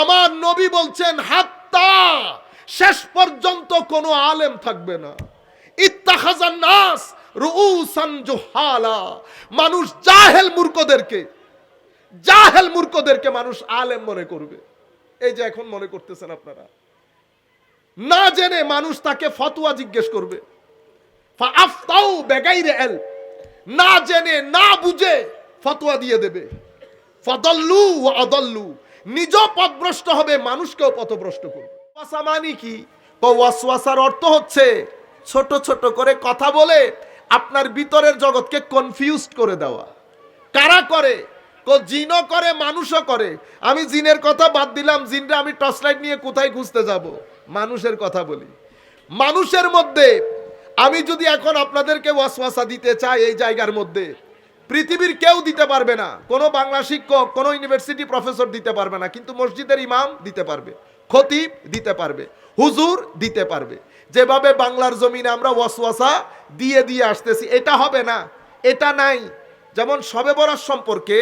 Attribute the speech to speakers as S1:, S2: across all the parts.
S1: আমার নবী বলছেন, হাত্তা, শেষ পর্যন্ত কোনো আলেম থাকবে না। ইত্তাখাজান নাস রুউসান জুহালা। মানুষ জাহেল মূর্খদেরকে জাহেল মূর্খদেরকে মানুষ আলেম মনে করবে। এই যে এখন মনে করতেছেন আপনারা। না জেনে মানুষ তাকে ফতোয়া জিজ্ঞেস করবে। আফতাউ বেগাইরে এল। না জেনে, না বুঝে ফতোয়া দিয়ে দেবে। ফদল্লু ও অদল্লু নিজ পথভ্রষ্ট হবে, মানুষকেও পথভ্রষ্ট করবে। ওয়াসওয়াসা মানে কি? ওয়াসওয়াসার অর্থ হচ্ছে ছোট ছোট করে কথা বলে আপনার ভিতরের জগৎকে কনফিউজ করে দেওয়া। কারা করে? জিনও করে, মানুষও করে। আমি জিনের কথা বাদ দিলাম জিনটা আমি টর্চ লাইট নিয়ে কোথায় খুঁজতে যাব? মানুষের কথা বলি। মানুষের মধ্যে, আমি যদি এখন আপনাদেরকে ওয়াসওয়াসা দিতে চাই এই জায়গার মধ্যে পৃথিবীর কেউ দিতে পারবে না। কোনো বাংলা শিক্ষক, কোনো ইউনিভার্সিটি প্রফেসর দিতে পারবে না, কিন্তু মসজিদের ইমাম দিতে পারবে, খতিব দিতে পারবে, হুজুর দিতে পারবে। যেভাবে বাংলার জমিনে আমরা ওয়াসওয়াসা দিয়ে দিয়ে আসতেছি, এটা হবে না, এটা নাই। যেমন সবে বরাত সম্পর্কে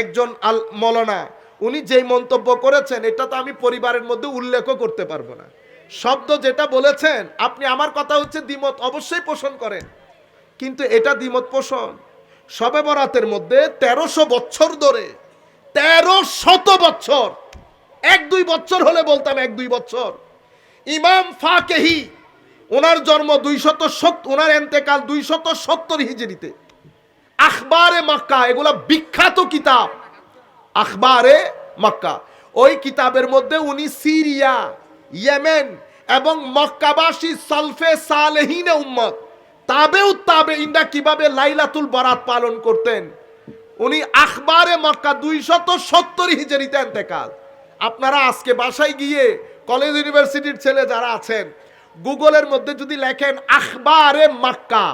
S1: একজন আল মলনা, উনি যেই মন্তব্য করেছেন, এটা তো আমি পরিবারের মধ্যে উল্লেখও করতে পারব না। শব্দ যেটা বলেছেন, আপনি আমার কথা হচ্ছে দ্বিমত অবশ্যই পোষণ করেন, কিন্তু এটা দ্বিমত পোষণ। সবে বরাতের মধ্যে তেরোশো বছর ধরে, তেরো শত বছর, এক দুই বছর হলে বলতাম এক দুই বছর। ইমাম ফাকেহি, ওনার জন্ম দুইশত সত্তর ওনার এন্তেকাল দুইশত সত্তর হিজড়িতে। আখবারে মক্কা, এগুলা বিখ্যাত কিতাব। আখবারে মক্কা। ওই কিতাবের মধ্যে উনি সিরিয়া, ইয়েমেন এবং মক্কাবাসী সলফে সালেহিনে উম্মত। তাবেও তাবে ইন্ডা কীভাবে লাইলাতুল বরাত পালন করতেন? উনি আখবারে মক্কা দুইশত সত্তর হিজড়িতে এন্তেকাল। আপনারা আজকে বাসায় গিয়ে কলেজ ইউনিভার্সিটির ছেলে যারা আছেন, গুগলের মধ্যে যদি লেখেন আখবারে মক্কা,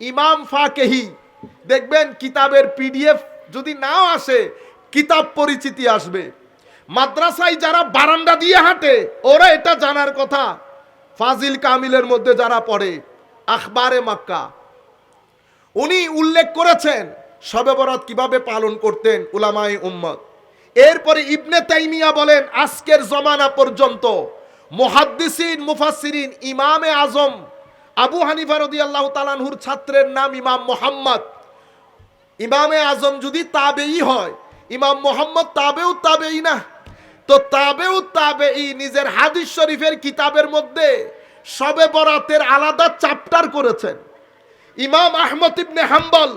S1: ইমাম ফাকেহি, দেখবেন কিতাবের পিডিএফ যদি নাও আসে, কিতাব পরিচিতি আসবে। মাদ্রাসায় যারা বারান্দা দিয়ে হাঁটে, ওরা এটা জানার কথা। ফাজিল কামিলের মধ্যে যারা পড়ে আখবারে মাক্কা। উনি উল্লেখ করেছেন শবে বরাত কীভাবে পালন করতেন উলামাই উম্মত। এরপরে ইবনে তাইমিয়া বলেন, আজকের জমানা পর্যন্ত মুহাদ্দিসিন, মুফাসসিরিন, ইমামে আজম, আবু হানিফা রাদিয়াল্লাহু তাআলাহুর ছাত্রের নাম ইমাম মোহাম্মদ। ইমামে আজম যদি তাবেই হয়, ইমাম মোহাম্মদ তাবেও তাবেই না। তো তাবেও তাবেই নিজের হাদিস শরীফের কিতাবের মধ্যে সবে বরাতের আলাদা চ্যাপ্টার করেছেন। ইমাম আহমদ ইবনে হাম্বল,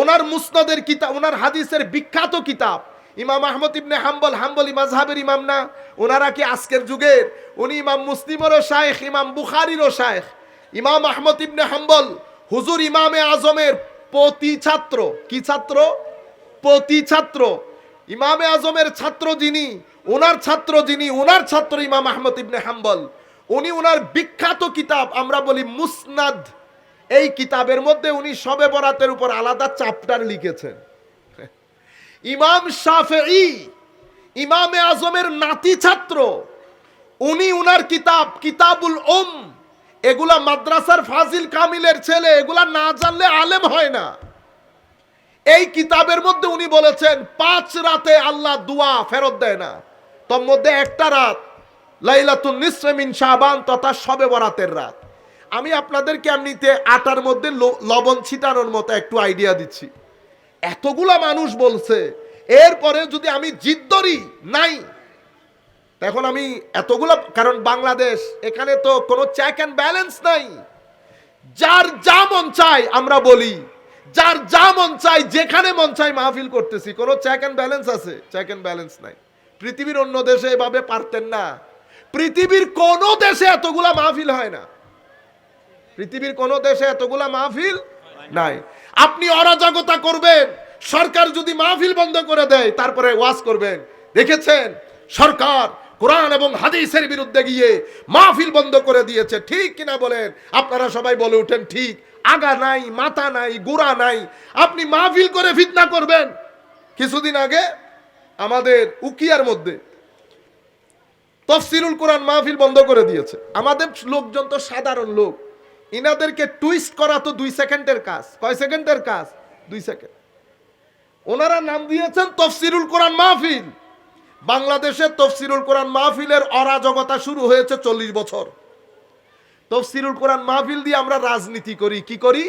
S1: ওনার মুসনদের কিতাব, ওনার হাদিসের বিখ্যাত কিতাব। ইমাম আহমদ ইবনে হাম্বল হাম্বল মাযহাবের ইমাম না, ওনারা কি আজকের যুগের? উনি ইমাম মুসলিমেরও শায়েখ, ইমাম বুখারিরও শায়েখ। ইমাম আহমদ ইবনে হাম্বল, হুজুর ইমামে আজমের পতি ছাত্র। কি ছাত্র? পতি ছাত্র। ইমামে আজমের ছাত্র যিনি, ওনার ছাত্র যিনি, ওনার ছাত্র ইমাম আহমদ ইবনে হাম্বল। উনি ওনার বিখ্যাত কিতাব, আমরা বলি মুসনাদ। এই কিতাবের মধ্যে উনি সবে বরাতের উপর আলাদা চ্যাপ্টার লিখেছেন। ইমাম শাফেঈ, ইমামে আজমের নাতি ছাত্র, উনি উনার কিতাব, কিতাবুল ওম এগুলা মাদ্রাসার ফাজিল কামিলের ছেলে, এগুলা না জানলে আলেম হয় না। এই কিতাবের মধ্যে উনি বলেছেন, পাঁচ রাতে আল্লাহ দুয়া ফেরত দেয় না, তোর মধ্যে একটা রাত লাইলাতুল নিসমিন শাবান, তথা সবে বরাতের রাত। আমি আপনাদেরকে এমনিতে আটার মধ্যে লবণ ছিটানোর মতো একটু আইডিয়া দিচ্ছি। এতগুলা মানুষ বলছে, এরপরে যদি আমি জিদ ধরি নাই এখন আমি এতগুলো কারণ বাংলাদেশ, এখানে তো কোনো চেক অ্যান্ড ব্যালেন্স নাই। যার যা মন চায় আমরা বলি। যার যা মন চাই যেখানে মন চাই মাহফিল করতেছি। কোনো চেক অ্যান্ড ব্যালেন্স আছে? চেক অ্যান্ড ব্যালেন্স নাই। পৃথিবীর অন্য দেশে এভাবে পারতেন না। পৃথিবীর কোনো দেশে এতগুলা মাহফিল হয় না। পৃথিবীর কোনো দেশে এতগুলা মাহফিল নাই। আপনি অরাজকতা করবেন, সরকার যদি মাহফিল বন্ধ করে দেয়, তারপরে ওয়াজ করবেন। দেখেছেন? সরকার কোরআন এবং হাদিসের বিরুদ্ধে গিয়ে মাহফিল বন্ধ করে দিয়েছে। ঠিক কিনা বলেন? আপনারা সবাই বলে উঠেন, ঠিক। আগা নাই, মাথা নাই, গোড়া নাই। আপনি মাহফিল করে ফিতনা করবেন। কিছুদিন আগে আমাদের উকিয়ার মধ্যে তফসিরুল কোরআন মাহফিল বন্ধ করে দিয়েছে। আমাদের লোকজন তো সাধারণ লোক। ইনাদেরকে টুইস্ট করা তো দুই সেকেন্ডের কাজ। কয় সেকেন্ডের কাজ? দুই সেকেন্ড। ওনারা নাম দিয়েছেন তফসিরুল কোরআন মাহফিল। বাংলাদেশে তফসিরুল কোরআন মাহফিলের অরাজকতা শুরু হয়েছে চল্লিশ বছর। তফসিরুল কোরআন মাহফিল দিয়ে আমরা রাজনীতি করি। কি করি?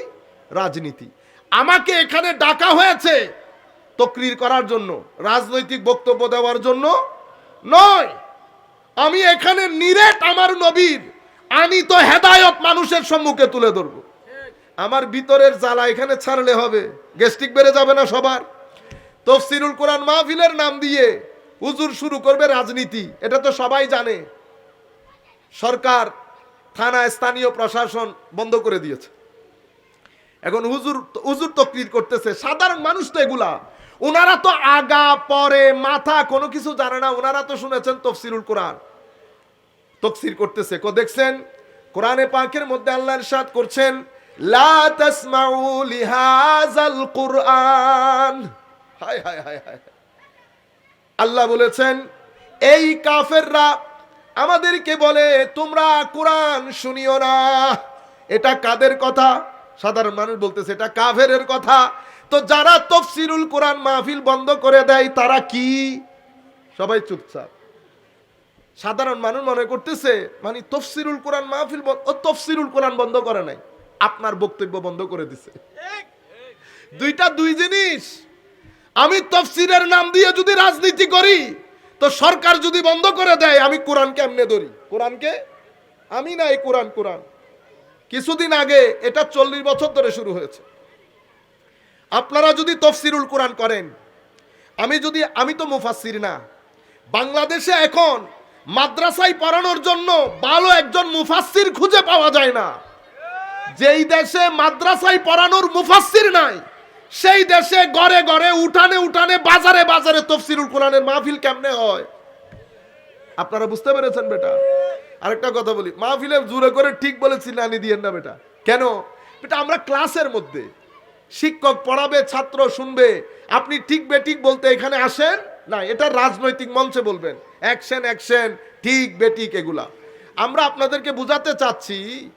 S1: রাজনীতি। আমাকে এখানে ডাকা হয়েছে তকরির করার জন্য, রাজনৈতিক বক্তব্য দেওয়ার জন্য নয়। আমি এখানে নিরেট আমার নবীর। আমি তো হেদায়ত মানুষের সম্মুখে তুলে ধরবো। আমার ভিতরের জ্বালা এখানে ছাড়লে হবে। গেস্টিক বেড়ে যাবে না সবার। তফসিরুল কোরআন মাহফিলের নাম দিয়ে হুজুর শুরু করবে রাজনীতি। এটা তো সবাই জানে। সরকার, থানা, স্থানীয় প্রশাসন বন্ধ করে দিয়েছে। এখন হুজুর হুজুর তকরির করতেছে। সাধারণ মানুষ তো এগুলা। ওনারা তো আগা, পরে, মাথা, কোনো কিছু জানে না। ওনারা তো শুনেছেন তফসিরুল কোরআন। তফসির করতেছে। কো দেখছেন? কোরআনে পাকের মধ্যে আল্লাহ ইরশাদ করছেন, লা তাসমাউ লিহাযাল কুরআন। হায় হায় হায় হায়। আল্লাহ বলেছেন, এই কাফেররা আমাদেরকে বলে, তোমরা কোরআন শুনিও না। এটা কাদের কথা? সাধারণ মানুষ বলতেছে, এটা কাফেরের কথা। তো যারা তফসিরুল কোরআন মাহফিল বন্ধ করে দেয়, তারা কি? সবাই চুপচাপ। সাধারণ মানুষ মনে করতেছে মানে তফসিরুল কোরআন মাহফিল ও তফসিরুল কোরআন বন্ধ করে নাই। আপনার বক্তব্য বন্ধ করে দিছে। দুইটা দুই জিনিস। আমি তফসিরের নাম দিয়ে যদি রাজনীতি করি, তো সরকার যদি বন্ধ করে দেয়, আমি কোরআন কেমনে ধরি? কোরআনকে আমি না, এই কোরআন কোরআন। কিছুদিন আগে এটা চল্লিশ বছর ধরে শুরু হয়েছে। আপনারা যদি তফসিরুল কোরআন করেন, আমি যদি, আমি তো মুফাসির না। বাংলাদেশে এখন মাদ্রাসায় পড়ানোর জন্য ভালো একজন মুফাসির খুঁজে পাওয়া যায় না। যেই দেশে মাদ্রাসায় পড়ানোর মুফাসির নাই, সেই দেশে গড়ে গড়ে, উঠানে উঠানে, বাজারে বাজারে তফসিরুল কোরআনের মাহফিল কেমনে হয়? আপনারা বুঝতে পেরেছেন বেটা? আরেকটা কথা বলি, মাহফিলে জুড়ে করে ঠিক বলেছি, নানি দিয়েন না বেটা। কেন? বেটা, আমরা ক্লাসের মধ্যে শিক্ষক পড়াবে, ছাত্র শুনবে। আপনি ঠিক বেঠিক বলতে এখানে আসেন? না, এটা রাজনৈতিক মঞ্চে বলবেন। অ্যাকশন অ্যাকশন, ঠিক বেঠিক এগুলা। আমরা আপনাদেরকে বুঝাতে চাচ্ছি,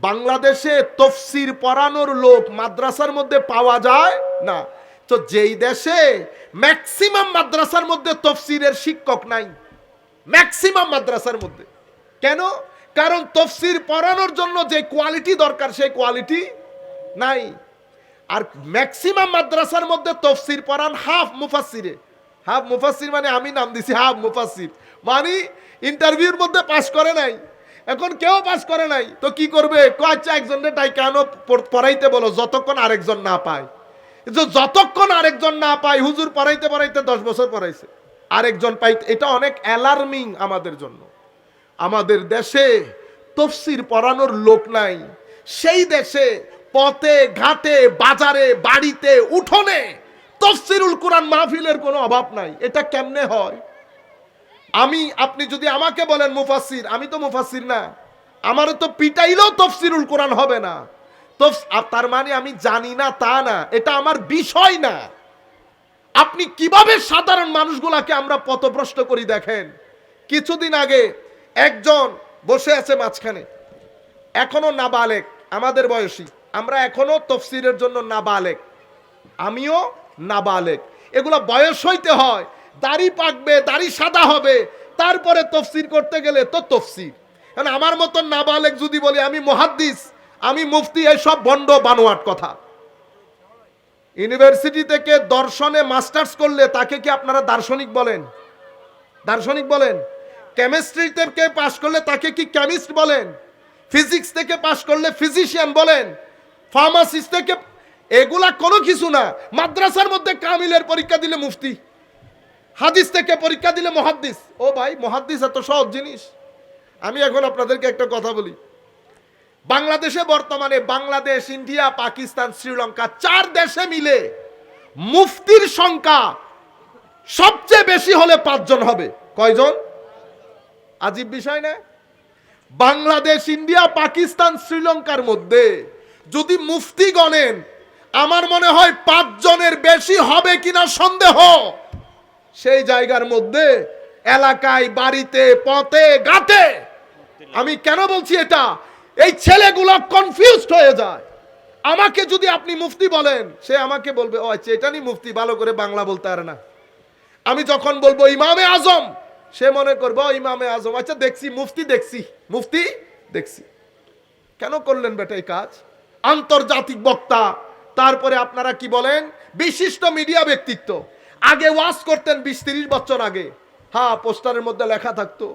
S1: বাংলাদেশে তফসির পড়ানোর লোক মাদ্রাসার মধ্যে পাওয়া যায়? না। তো যেই দেশে ম্যাক্সিমাম মাদ্রাসার মধ্যে তফসিরের শিক্ষক নাই। ম্যাক্সিমাম মাদ্রাসার মধ্যে। কেন? কারণ তফসির পড়ানোর জন্য যে কোয়ালিটি দরকার, সেই কোয়ালিটি নাই। আর ম্যাক্সিমাম মাদ্রাসার মধ্যে তফসির পড়ান হাফ মুফাসিরে হাফ মুফাসির মানে আমি নাম দিছি হাফ মুফাসির মানে ইন্টারভিউর মধ্যে পাশ করে নাই। এখন কেউ পাস করে নাই। তো কি করবে? আচ্ছা একজনের টাই কেন পড়- পড়াইতে বলো, যতক্ষণ আরেকজন না পায়। যে যতক্ষণ আরেকজন না পায়, হুজুর পড়াইতে পড়াইতে দশ বছর পড়াইছে। আরেকজন পাই এটা অনেক অ্যালার্মিং আমাদের জন্য। আমাদের দেশে তফসির পড়ানোর লোক নাই। সেই দেশে পথে, ঘাটে, বাজারে, বাড়িতে, উঠোনে তফসিরুল কোরআন মাহফিলের কোনো অভাব নাই। এটা কেমনে হয়? আমি, আপনি যদি আমাকে বলেন মুফাসির আমি তো মুফাসির না। আমারও তো পিটাইলেও তফসিরুল কোরআন হবে না। আর তার মানে আমি জানি না, তা না, এটা আমার বিষয় না। আপনি কীভাবে সাধারণ মানুষগুলাকে আমরা পথভ্রষ্ট করি দেখেন? কিছুদিন আগে একজন বসে আছে মাঝখানে। এখনও নাবালেক, আমাদের বয়সী। আমরা এখনও তফসিরের জন্য নাবালেক। আমিও নাবালেক। এগুলো বয়স হইতে হয়, দাড়ি পাকবে, দাড়ি সাদা হবে, তারপরে তফসির করতে গেলে তো তফসির। কারণ আমার মতন নাবালেক যদি বলি, আমি মহাদ্দিস, আমি মুফতি, এই সব বন্ড বানোয়াট কথা। ইউনিভার্সিটি থেকে দর্শনে মাস্টার্স করলে তাকে কি আপনারা দার্শনিক বলেন? দার্শনিক বলেন। কেমিস্ট্রি থেকে পাশ করলে তাকে কি কেমিস্ট বলেন? ফিজিক্স থেকে পাশ করলে ফিজিশিয়ান বলেন। ফার্মাসিস্ট থেকে এগুলা কোনো কিছু না। মাদ্রাসার মধ্যে কামিলের পরীক্ষা দিলে মুফতি। হাদিস থেকে পরীক্ষা দিলে মহাদ্দিস। ও ভাই, মহাদ্দিস এত সহজ জিনিস। আমি এখন আপনাদেরকে একটা কথা বলি। বাংলাদেশে বর্তমানে বাংলাদেশ, ইন্ডিয়া, পাকিস্তান, শ্রীলঙ্কা চার দেশে মিলে মুফতির সংখ্যা সবচেয়ে বেশি হলে পাঁচজন হবে। কয়জন? আজীব বিষয় না? বাংলাদেশ, ইন্ডিয়া, পাকিস্তান, শ্রীলঙ্কার মধ্যে যদি মুফতি গণেন, আমার মনে হয় পাঁচজনের বেশি হবে কিনা সন্দেহ। সেই জায়গার মধ্যে এলাকায়, বাড়িতে, পথে গাতে আমি কেন বলছি এটা? এই ছেলেগুলো কনফিউজড হয়ে যায়। আমাকে যদি আপনি মুফতি বলেন, সে আমাকে বলবে, ও আচ্ছা এটা নি মুফতি, ভালো করে বাংলা বলতে পারে না। আমি যখন বলব, ইমামে আজম, সে মনে করব ইমামে আজম। আচ্ছা দেখছি, মুফতি দেখছি মুফতি দেখছি। কেন করলেন বেটা এই কাজ? আন্তর্জাতিক বক্তা। তারপরে আপনারা কি বলেন? বিশিষ্ট মিডিয়া ব্যক্তিত্ব। আগে ওয়াজ করতেন বিশ তিরিশ বছর আগে। হ্যাঁ পোস্টারের মধ্যে লেখা থাকতো।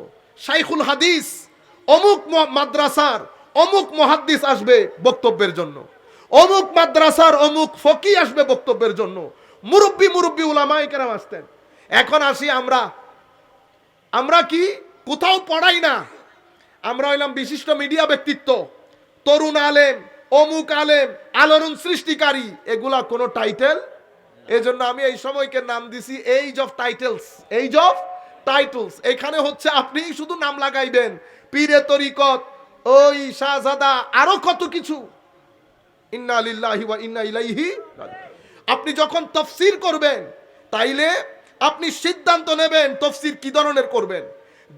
S1: শাইখুল হাদিস, অমুক মাদ্রাসার অমুক মহাদ্দিস আসবে বক্তব্যের জন্য। অমুক মাদ্রাসার অমুক ফকি আসবে বক্তব্যের জন্য। মুরব্বী মুরব্বী উলামাই কেরাম আসতেন। এখন আসি আমরা। আমরা কি? কোথাও পড়াই না। আমরা হইলাম বিশিষ্ট মিডিয়া ব্যক্তিত্ব। তরুণ আলেম অমুক আলেম, আলোড়ন সৃষ্টিকারী, এগুলা কোনো টাইটেল এজন্য আমি এই সময়কে নাম দিছি age of titles age of titles এখানে হচ্ছে আপনি শুধু নাম লাগাইবেন, পীরে তরিকত, ওই শাহজাদা, আরও কত কিছু। ইন্না লিল্লাহি ওয়া ইন্না ইলাইহি। আপনি যখন তফসির করবেন, তাইলে আপনি সিদ্ধান্ত নেবেন তফসির কি ধরনের করবেন।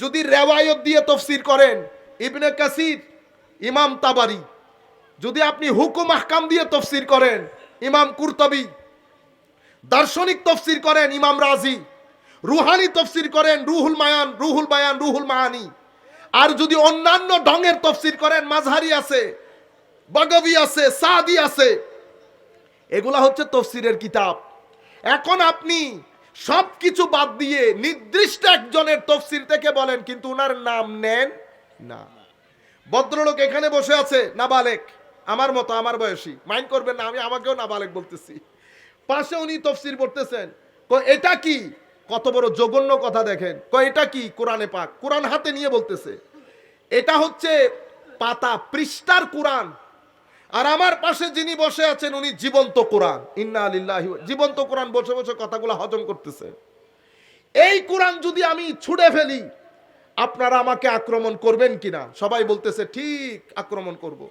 S1: যদি রেওয়ায়ত দিয়ে তফসির করেন, ইবনে কাসির, ইমাম তাবারি যদি আপনি হুকুম আহকাম দিয়ে তফসির করেন, ইমাম কুরতবি দার্শনিক তফসির করেন, ইমাম রাজি। রুহানি তফসির করেন, রুহুল মায়ান, রুহুল বায়ান, রুহুল মায়ানি আর যদি অন্যান্য ঢঙের তফসির করেন, মাঝহারি আছে, বাগবি আছে, সাদি আছে, এগুলা হচ্ছে তফসিরের কিতাব। এখন আপনি সব কিছু বাদ দিয়ে নির্দিষ্ট একজনের তফসির থেকে বলেন, কিন্তু উনার নাম নেন না। ভদ্রলোক এখানে বসে আছে, নাবালেক। আমার মতো, আমার বয়সী। মাইন্ড করবেন না, আমি আমাকেও নাবালেক বলতেছি। পাশে উনি তফসির পড়তেছেন। এটা কি? কত বড় জঘন্য কথা দেখেন। কো এটা কি? কোরআনে পাক। কোরআন হাতে নিয়ে বলতেছে, এটা হচ্ছে পাতা পৃষ্ঠার কোরআন। আর আমার পাশে যিনি বসে আছেন, উনি জীবন্ত কোরআন। ইন্না আলিল্লাহি জীবন্ত কোরআন বসে বসে কথাগুলো হজম করতেছে। এই কোরআন যদি আমি ছুড়ে ফেলি, আপনারা আমাকে আক্রমণ করবেন কিনা? সবাই বলতেছে, ঠিক, আক্রমণ করব।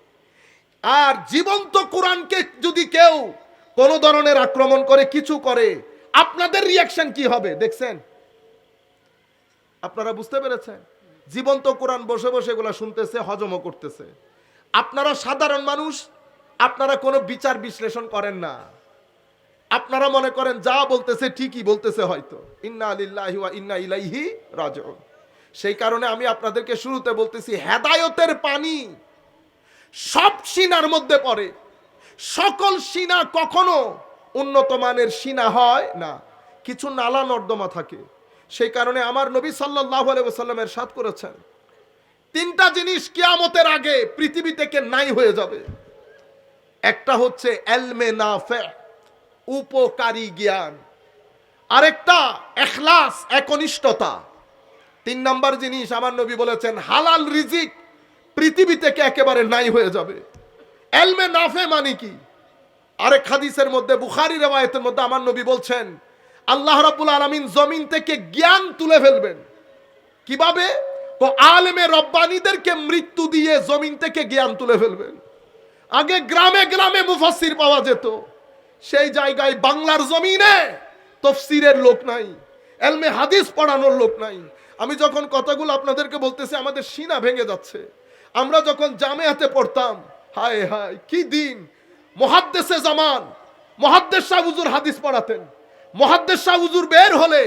S1: আর জীবন্ত কোরআনকে যদি কেউ কোনো ধরনের আক্রমণ করে, কিছু করে, আপনাদের রিয়াকশন কি হবে? দেখছেন? আপনারা বুঝতে পেরেছেন? জীবন্ত কোরআন বসে বসে এগুলা শুনতেছে, হজমও করতেছে। আপনারা সাধারণ মানুষ, আপনারা কোনো বিচার বিশ্লেষণ করেন না। আপনারা মনে করেন, যা বলতেছে ঠিকই বলতেছে হয়তো। ইন্না আলিল্লাহি ওয়া ইন্না ইলাইহি রাজিউন। সেই কারণে আমি আপনাদেরকে শুরুতে বলতেছি, হেদায়তের পানি সব সিনার মধ্যে পড়ে। সকল সিনা কখনো উন্নত মানের সিনা হয় না। কিছু নালা নর্দমা থাকে। সেই কারণে আমার নবী সাল্লাল্লাহু আলাইহি ওয়াসাল্লামের সাথ করেছেন। তিনটা জিনিস কিয়ামতের আগে পৃথিবী থেকে নাই হয়ে যাবে। একটা হচ্ছে এলমে নাফে, উপকারী জ্ঞান। আরেকটা এখলাস, একনিষ্ঠতা। তিন নাম্বার জিনিস আমার নবী বলেছেন, হালাল রিজিক পৃথিবী থেকে একেবারে নাই হয়ে যাবে। এলমে নাফে মানে কি? আরেক হাদিসের মধ্যে, বুখারি রেওয়ায়তের মধ্যে আমার নবী বলছেন, আল্লাহ রাব্বুল আলামিন জমিন থেকে জ্ঞান তুলে ফেলবেন। কীভাবে? তো আলেমে রব্বানীদেরকে মৃত্যু দিয়ে জমিন থেকে জ্ঞান তুলে ফেলবেন। আগে গ্রামে গ্রামে মুফাসসির পাওয়া যেত। সেই জায়গায় বাংলার জমিনে তফসিরের লোক নাই, এলমে হাদিস পড়ানোর লোক নাই। আমি যখন কথাগুলো আপনাদেরকে বলতেছি, আমাদের সিনা ভেঙে যাচ্ছে। আমরা যখন জামেয়াতে পড়তাম, হায় হায়, কি দিন। মহাদ্দেশে জামান, মহাদ্দেশ শাহ হুজুর হাদিস পড়াতেন। মহাদ্দেশ শাহ হুজুর বের হলে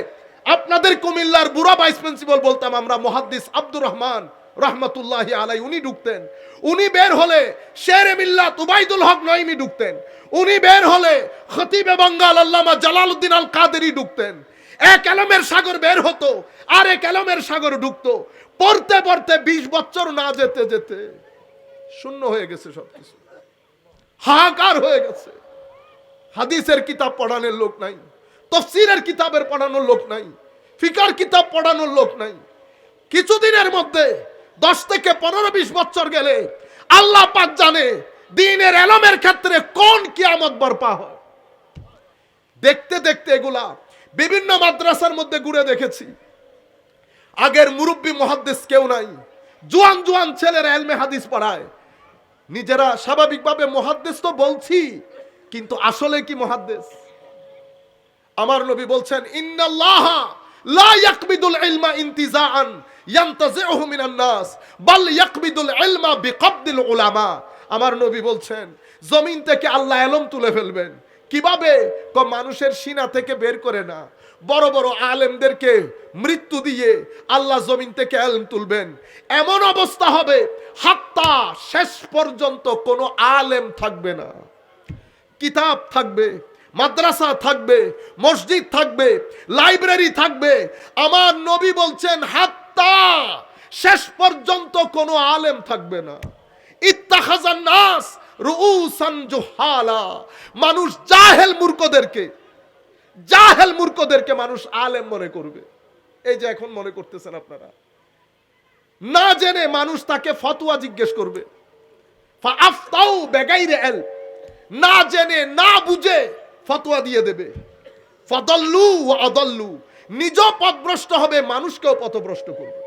S1: আপনাদের কুমিল্লার বুড়া ভাইস প্রিন্সিপাল বলতাম, আমরা মহাদ্দিস আব্দুর রহমান রহমতুল্লাহি আলাই উনি ঢুকতেন। উনি বের হলে শের মিল্লাত উবাইদুল হক নইমি ঢুকতেন। উনি বের হলে খতিবে বাঙ্গাল আল্লামা জালালউদ্দিন আল কাদেরি ঢুকতেন। এক এলমের সাগর বের হতো, আর এক এলমের সাগর ঢুকতো। পড়তে পড়তে বিশ বছর না যেতে যেতে শূন্য হয়ে গেছে সবকিছু। হাহাকার হয়ে গেছে। হাদিসের কিতাব পড়ানোর লোক নাই, তফসিরের কিতাবের পড়ানোর লোক নাই, ফিকার কিতাব পড়ানোর লোক নাই। কিছুদিনের মধ্যে দশ থেকে পনেরো বিশ বছর গেলে আল্লাহ পাক জানে দিনের এলমের ক্ষেত্রে কোন কিয়ামত বরপা হয়। দেখতে দেখতে এগুলা বিভিন্ন মাদ্রাসার মধ্যে ঘুরে দেখেছি। আগের মুরব্বী মহাদ্দেশ কেউ নাই। জোয়ান জোয়ান ছেলেরা এলমে হাদিস পড়ায়। নিজেরা স্বাভাবিকভাবে মহাদ্দেশ তো বলছি, কিন্তু আসলে কি মহাদ্দেশ আমার নবী বলছেন, ইন্নাল্লাহ লা ইয়াকবিদুল ইলমা ইনতিজাআন ইয়ানতাজিউহু মিনান নাস, বাল ইয়াকবিদুল ইলমা বিকবদিল উলামা। আমার নবী বলছেন, জমিন থেকে আল্লাহ এলম তুলে ফেলবেন। কীভাবে তো মানুষের সিনা থেকে বের করে না? বড় বড় আলেমদেরকে মৃত্যু দিয়ে আল্লাহ জমিন থেকে আলেম তুলবেন। এমন অবস্থা হবে, হাত্তা শেষ পর্যন্ত কোনো আলেম থাকবে না। কিতাব থাকবে, মাদ্রাসা থাকবে, মসজিদ থাকবে, লাইব্রেরি থাকবে। আমার নবী বলছেন, হাত্তা শেষ পর্যন্ত কোনো আলেম থাকবে না। ইত্তাখাজান নাস জুহালা। মানুষ জাহেল মূর্খদেরকে জাহেল মূর্খদেরকে মানুষ আলেম মনে করবে। এই যে এখন মনে করতেছেন আপনারা। না জেনে মানুষ তাকে ফতোয়া জিজ্ঞেস করবে। এল। না জেনে, না বুঝে ফতোয়া দিয়ে দেবে। ফদল্লু অদল্লু নিজ পথভ্রষ্ট হবে, মানুষকেও পথভ্রষ্ট করবে।